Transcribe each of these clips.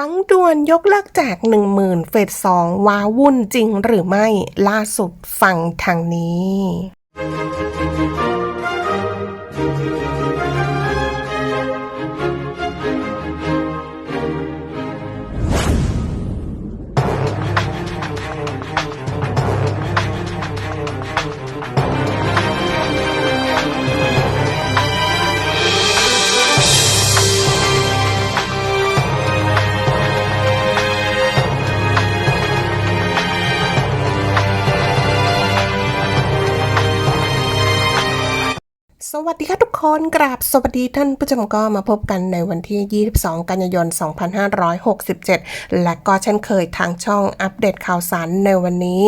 ฟังด่วนยกเลิกแจกหนึ่งหมื่นเฟสสองว้าวุ่นจริงหรือไม่ล่าสุดฟังทางนี้ ค่ะทุกคนกราบสวัสดีท่านผู้ชมก็มาพบกันในวันที่ 22 กันยายน 2567 และก็เช่นเคยทางช่องอัปเดตข่าวสารในวันนี้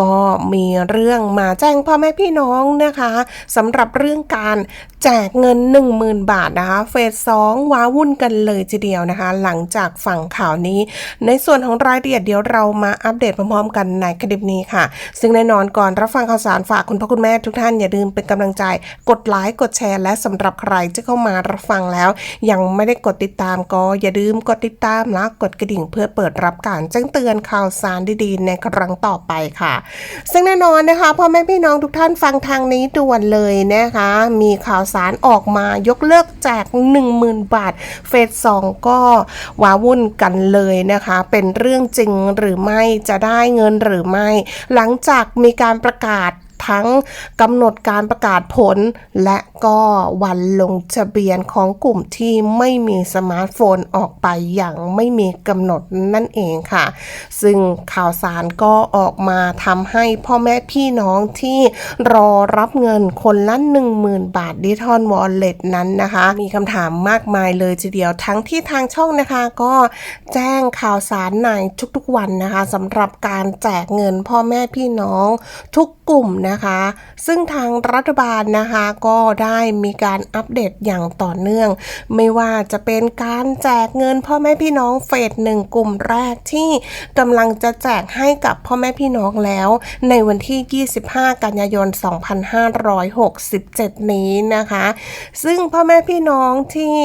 ก็มีเรื่องมาแจ้งพ่อแม่พี่น้องนะคะสำหรับเรื่องการแจกเงิน 10,000 บาทนะคะเฟส2ว้าวุ่นกันเลยทีเดียวนะคะ หลังจากฟังข่าวนี้ ในส่วนของรายละเอียดเดี๋ยวเรามาอัปเดตพร้อมๆกันในคลิปนี้ค่ะ ซึ่งแน่นอนก่อนรับฟังข่าวสารฝากคุณพ่อคุณแม่ทุกท่านอย่าลืมเป็นกำลังใจกดไลค์กดแชร์และสำหรับใครที่เข้ามารับฟังแล้ว ยังไม่ได้กดติดตามก็อย่าลืมกดติดตามและกดกระดิ่งเพื่อเปิดรับการแจ้งเตือนข่าวสารดีๆ ในครั้งต่อไปค่ะ ซึ่งแน่นอนนะคะพ่อแม่พี่น้องทุกท่านฟังทางนี้ด่วนเลยนะคะ มีข่าวสารออกมายกเลิกแจก 10,000 บาท เฟสสองก็ว้าวุ่นกันเลยนะคะ เป็นเรื่องจริงหรือไม่จะได้เงินหรือไม่ หลังจากมีการประกาศ ทั้งกำหนดการประกาศผล และก็วันลงทะเบียนของกลุ่มที่ไม่มีสมาร์ทโฟนออกไปอย่างไม่มีกำหนดนั่นเองค่ะ ซึ่งข่าวสารก็ออกมาทำให้พ่อแม่พี่น้องที่รอรับเงินคนละ10,000 บาทดิทอนวอลเล็ตนั้นนะคะ มีคำถามมากมายเลยทีเดียวทั้งที่ทางช่องนะคะ ก็แจ้งข่าวสารในทุกๆวันนะคะสำหรับการแจกเงินพ่อแม่พี่น้องทุกกลุ่มนะคะ ซึ่งทางรัฐบาลนะคะก็ได้มีการอัปเดตอย่างต่อเนื่อง ไม่ว่าจะเป็นการแจกเงินพ่อแม่พี่น้องเฟสหนึ่งกลุ่มแรกที่กำลังจะแจกให้กับพ่อแม่พี่น้องแล้ว ในวันที่ 25 กันยายน 2567 นี้นะคะ ซึ่งพ่อแม่พี่น้องที่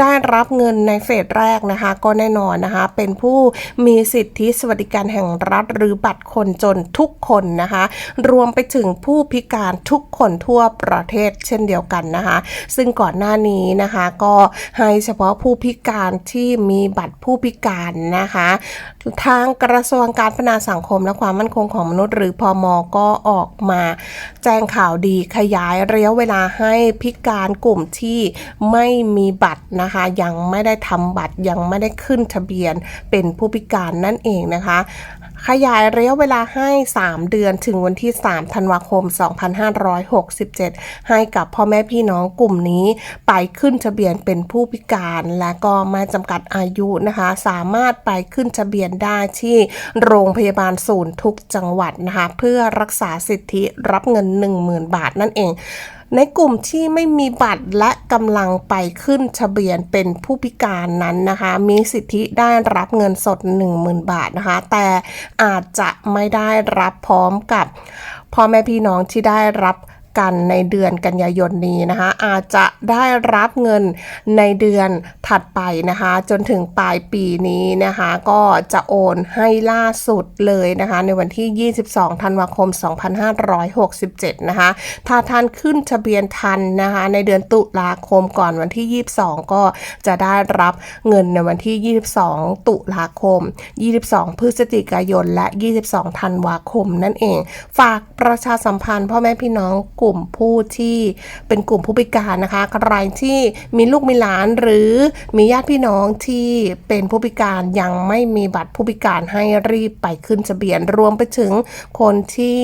ได้รับเงินในเฟสแรกนะคะ ก็แน่นอนนะคะ เป็นผู้มีสิทธิสวัสดิการแห่งรัฐหรือบัตรคนจนทุกคนนะคะ รวมไปถึงผู้พิการทุกคนทั่วประเทศเช่นเดียวกันนะคะ ซึ่งก่อนหน้านี้นะคะก็ให้เฉพาะผู้พิการที่มีบัตรผู้พิการนะคะ ทางกระทรวงการพัฒนาสังคมและความมั่นคงของมนุษย์ หรือพอมก็ออกมาแจ้งข่าวดีขยายระยะเวลาให้พิการกลุ่มที่ไม่มีบัตรนะคะ ยังไม่ได้ทำบัตรยังไม่ได้ขึ้นทะเบียนเป็นผู้พิการนั่นเองนะคะ ขยายระยะเวลาให้ 3 เดือนถึงวันที่ 3 ธันวาคม 2567 ให้กับพ่อแม่พี่น้องกลุ่มนี้ ไปขึ้นทะเบียนเป็นผู้พิการ และก็ไม่จำกัดอายุนะคะ สามารถไปขึ้นทะเบียนได้ที่โรงพยาบาลศูนย์ทุกจังหวัดนะคะ เพื่อรักษาสิทธิรับเงิน 10,000 บาทนั่นเอง ในกลุ่มที่ไม่มีบัตรและกำลังไปขึ้นทะเบียนเป็นผู้พิการนั้นนะคะ มีสิทธิได้รับเงินสด 10,000 บาทนะคะ แต่อาจจะไม่ได้รับพร้อมกับพ่อแม่พี่น้องที่ได้รับ กันในเดือนกันยายนนี้นะคะ อาจจะได้รับเงินในเดือนถัดไปนะคะ จนถึงปลายปีนี้นะคะ ก็จะโอนให้ล่าสุดเลยนะคะ ในวันที่ 22 ธันวาคม 2567 นะคะ ถ้าท่านขึ้นทะเบียนทันนะคะ ในเดือนตุลาคมก่อนวันที่ 22 ก็จะได้รับเงินในวันที่ 22 ตุลาคม 22 พฤศจิกายน และ 22 ธันวาคมนั่นเอง ฝากประชาสัมพันธ์พ่อแม่พี่น้องกลุ่มผู้ที่เป็นกลุ่มผู้พิการนะคะใครที่มีลูกมีหลานหรือมีญาติพี่น้องที่เป็นผู้พิการยังไม่มีบัตรผู้พิการให้รีบไปขึ้นทะเบียนรวมไปถึงคนที่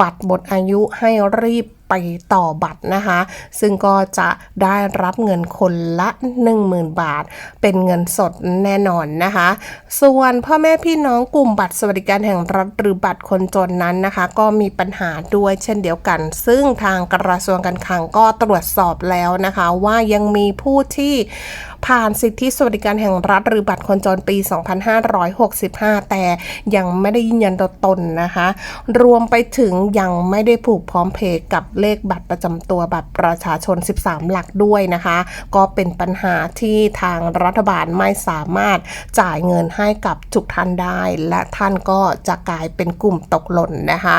บัตรหมดอายุให้รีบ ไปต่อบัตรนะคะ ซึ่งก็จะได้รับเงินคนละ 10,000 บาท เป็นเงินสดแน่นอนนะคะ ส่วนพ่อแม่พี่น้องกลุ่มบัตรสวัสดิการแห่งรัฐหรือบัตรคนจนนั้นนะคะ ก็มีปัญหาด้วยเช่นเดียวกัน ซึ่งทางกระทรวงการคลังก็ตรวจสอบแล้วนะคะ ว่ายังมีผู้ที่ ผ่านสิทธิสวัสดิการแห่งรัฐ หรือบัตรคนจนปี 2565 แต่ยังไม่ได้ยืนยันตัวตนนะคะ รวมไปถึงยังไม่ได้ผูกพร้อมเพย์กับเลขบัตรประจำตัวบัตรประชาชน 13 หลักด้วยนะคะ ก็เป็นปัญหาที่ทางรัฐบาลไม่สามารถจ่ายเงินให้กับทุกท่านได้ และท่านก็จะกลายเป็นกลุ่มตกหล่นนะคะ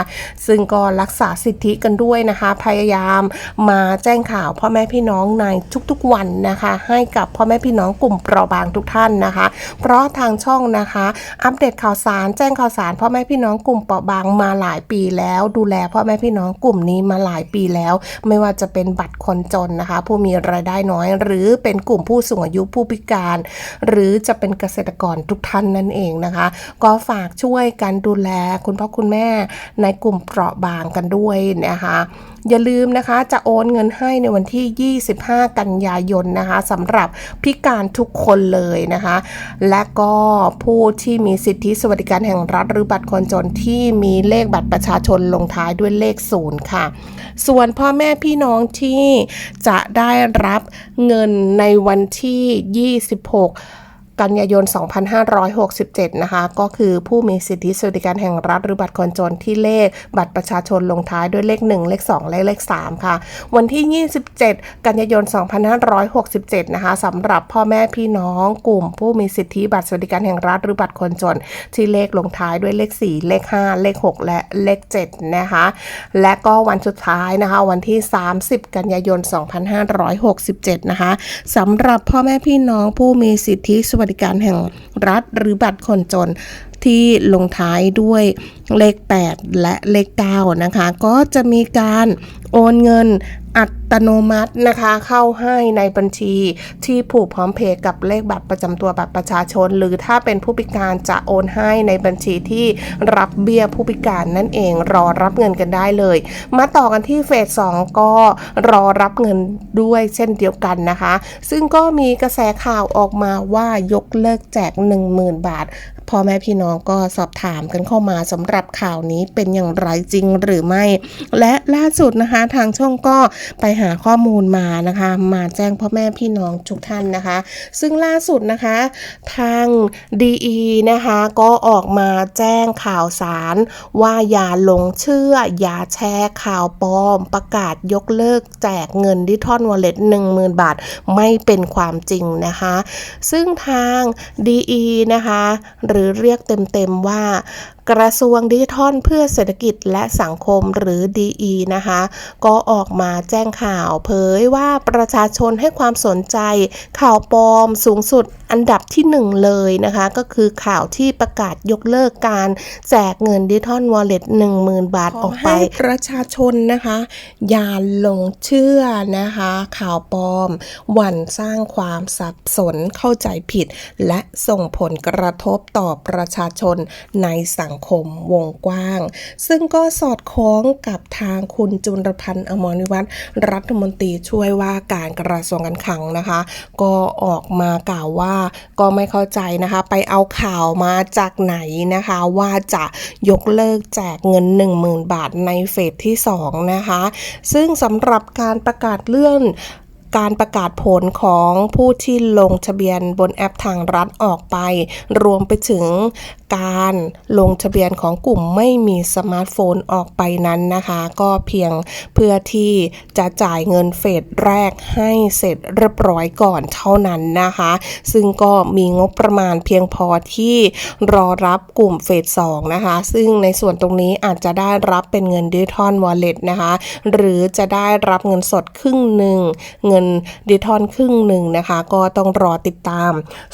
ซึ่งก็รักษาสิทธิกันด้วยนะคะ พยายามมาแจ้งข่าวพ่อแม่พี่น้องในทุกๆวันนะคะ ให้กับพ่อแม่ม่พี่น้องกลุ่มเปราะบางทุกท่านนะคะ เพราะทางช่องนะคะ อัปเดตข่าวสารแจ้งข่าวสารพ่อแม่พี่น้องกลุ่มเปราะบางมาหลายปีแล้ว ดูแลพ่อแม่พี่น้องกลุ่มนี้มาหลายปีแล้ว ไม่ว่าจะเป็นบัตรคนจนนะคะ ผู้มีรายได้น้อย หรือเป็นกลุ่มผู้สูงอายุผู้พิการ หรือจะเป็นเกษตรกรทุกท่านนั่นเองนะคะ ก็ฝากช่วยกันดูแลคุณพ่อคุณแม่ในกลุ่มเปราะบางกันด้วยนะคะอย่าลืมนะคะจะโอนเงินให้ในวันที่ 25 กันยายนนะคะสำหรับพิการทุกคนเลยนะคะ และก็ผู้ที่มีสิทธิสวัสดิการแห่งรัฐหรือบัตรคนจนที่มีเลขบัตรประชาชนลงท้ายด้วยเลขศูนย์ค่ะ ส่วนพ่อแม่พี่น้องที่จะได้รับเงินในวันที่ 26 กันยายน 2567 นะคะ ก็คือผู้มีสิทธิสวัสดิการแห่งรัฐหรือบัตรคนจนที่เลขบัตรประชาชนลงท้ายด้วยเลข 1 เลข 2 และเลข 3 ค่ะ วันที่ 27 กันยายน 2567 นะคะสำหรับพ่อแม่พี่น้องกลุ่ม ผู้มีสิทธิบัตรสวัสดิการแห่งรัฐหรือบัตรคนจนที่เลขลงท้ายด้วยเลข 4 เลข 5 เลข 6 และเลข 7 นะคะ และก็วันสุดท้ายนะคะ วันที่ 30 กันยายน 2567 นะคะสำหรับพ่อแม่พี่น้องผู้มีสิทธิสวัสดิการแห่งรัฐหรือบัตรคนจนที่ลงท้ายด้วยเลข 8 และเลข 9 นะคะ ก็จะมีการโอนเงิน อัตโนมัตินะคะเข้าให้ในบัญชีที่ผูกพร้อมเพย์กับเลขบัตรประจำตัวบัตรประชาชน หรือถ้าเป็นผู้พิการจะโอนให้ในบัญชีที่รับเบี้ยผู้พิการนั่นเองรอรับเงินกันได้เลย มาต่อกันที่เฟส2ก็รอรับเงินด้วยเช่นเดียวกันนะคะ ซึ่งก็มีกระแสข่าวออกมาว่ายกเลิกแจก 10,000 บาทพ่อแม่พี่น้องก็สอบถามกันเข้ามาสำหรับข่าวนี้เป็นอย่างไรจริงหรือไม่ และล่าสุดนะคะทางช่องก็ไปหาข้อมูลมานะคะ มาแจ้งพ่อแม่พี่น้องทุกท่านนะคะ ซึ่งล่าสุดนะคะ ทาง DE นะคะก็ออกมาแจ้งข่าวสาร ว่าอย่าหลงเชื่อ อย่าแชร์ข่าวปลอม ประกาศยกเลิกแจกเงินดิทอนวอลเล็ต10,000บาทไม่เป็นความจริงนะคะ ซึ่งทาง DE นะคะ หรือเรียกเต็มๆว่า กระทรวงดิจิทัลเพื่อเศรษฐกิจและสังคมหรือ DE นะคะ ก็ออกมาแจ้งข่าว เผยว่าประชาชนให้ความสนใจข่าวปลอมสูงสุดอันดับที่หนึ่งเลยนะคะ ก็คือข่าวที่ประกาศยกเลิกการแจกเงินดิจิทัลวอลเล็ต10,000บาทออกไป ประชาชนนะคะ อย่าหลงเชื่อนะคะ ข่าวปลอมหวั่นสร้างความสับสนเข้าใจผิด และส่งผลกระทบต่อประชาชนในสังคมวงกว้าง ซึ่งก็สอดคล้องกับทางคุณจุลพันธ์อมรวิวัฒน์รัฐมนตรีช่วยว่าการกระทรวงการคลังนะคะ ก็ออกมากล่าวว่าก็ไม่เข้าใจนะคะ ไปเอาข่าวมาจากไหนนะคะ ว่าจะยกเลิกแจกเงิน 10,000 บาทในเฟสที่2นะคะ ซึ่งสำหรับการประกาศเลื่อนการประกาศผลของผู้ที่ลงทะเบียนบนแอปทางรัฐออกไป รวมไปถึงการลงทะเบียนของกลุ่มไม่มีสมาร์ทโฟนออกไปนั้นนะคะ ก็เพียงเพื่อที่จะจ่ายเงินเฟสแรกให้เสร็จเรียบร้อยก่อนเท่านั้นนะคะ ซึ่งก็มีงบประมาณเพียงพอที่รอรับกลุ่มเฟส2นะคะ ซึ่งในส่วนตรงนี้อาจจะได้รับเป็นเงินดิจิทอลวอลเล็ตนะคะ หรือจะได้รับเงินสดครึ่งหนึ่งเงินดิจิทอลครึ่งหนึ่งนะคะ ก็ต้องรอติดตาม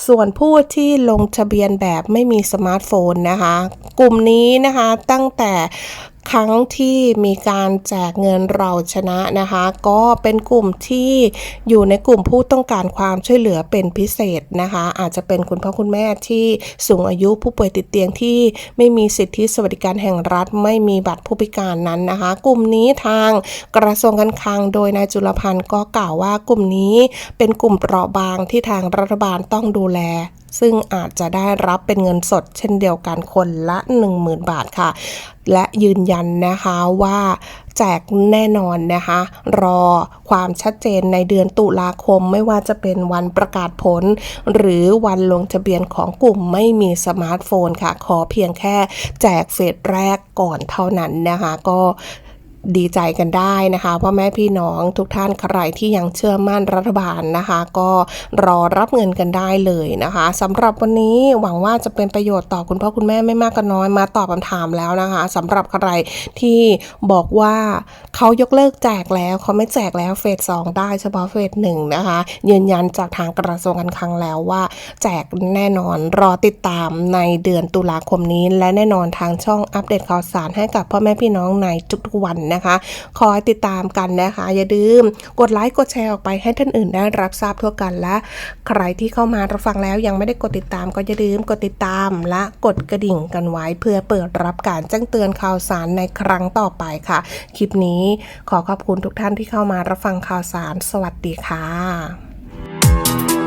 ส่วนผู้ที่ลงทะเบียนแบบไม่มีสมาร์ทโฟนนะคะ กลุ่มนี้นะคะตั้งแต่ ครั้งที่มีการแจกเงินเราชนะนะคะ ก็เป็นกลุ่มที่อยู่ในกลุ่มผู้ต้องการความช่วยเหลือเป็นพิเศษนะคะ อาจจะเป็นคุณพ่อคุณแม่ที่สูงอายุผู้ป่วยติดเตียงที่ไม่มีสิทธิสวัสดิการแห่งรัฐ ไม่มีบัตรผู้พิการนั้นนะคะ กลุ่มนี้ทางกระทรวงการคลังโดยนายจุลพันธ์ก็กล่าวว่ากลุ่มนี้เป็นกลุ่มเปราะบางที่ทางรัฐบาลต้องดูแลซึ่งอาจจะได้รับเป็นเงินสดเช่นเดียวกันคนละ 10,000 บาทค่ะและยืนยันนะคะว่าแจกแน่นอนนะคะ รอความชัดเจนในเดือนตุลาคมไม่ว่าจะเป็นวันประกาศผล หรือวันลงทะเบียนของกลุ่มไม่มีสมาร์ทโฟนค่ะ ขอเพียงแค่แจกเฟสแรกก่อนเท่านั้นนะคะ ก็ ดีใจกันได้นะคะพ่อแม่พี่น้องทุกท่านใครที่ยังเชื่อมั่นรัฐบาลนะคะ ก็รอรับเงินกันได้เลยนะคะสำหรับวันนี้หวังว่าจะเป็นประโยชน์ต่อคุณพ่อคุณแม่ไม่มากก็น้อยมาตอบคำถามแล้วนะคะสำหรับใครที่บอกว่าเขายกเลิกแจกแล้วเขาไม่แจกแล้วเฟสสองได้เฉพาะเฟสหนึ่งนะคะยืนยันจากทางกระทรวงการคลังแล้วว่า แจกแน่นอนรอติดตามในเดือนตุลาคมนี้ และแน่นอนทางช่องอัปเดตข่าวสารให้กับพ่อแม่พี่น้องในทุกๆวันนะคะคอติดตามกันนะคะ อย่าลืมกดไลค์กดแชร์ออกไปให้ท่านอื่นได้รับทราบทั่วกันและ ใครที่เข้ามารับฟังแล้วยังไม่ได้กดติดตามก็อย่าลืมกดติดตามและกดกระดิ่งกันไว้ เพื่อเปิดรับการแจ้งเตือนข่าวสารในครั้งต่อไปค่ะ คลิปนี้ขอขอบคุณทุกท่านที่เข้ามารับฟังข่าวสาร สวัสดีค่ะ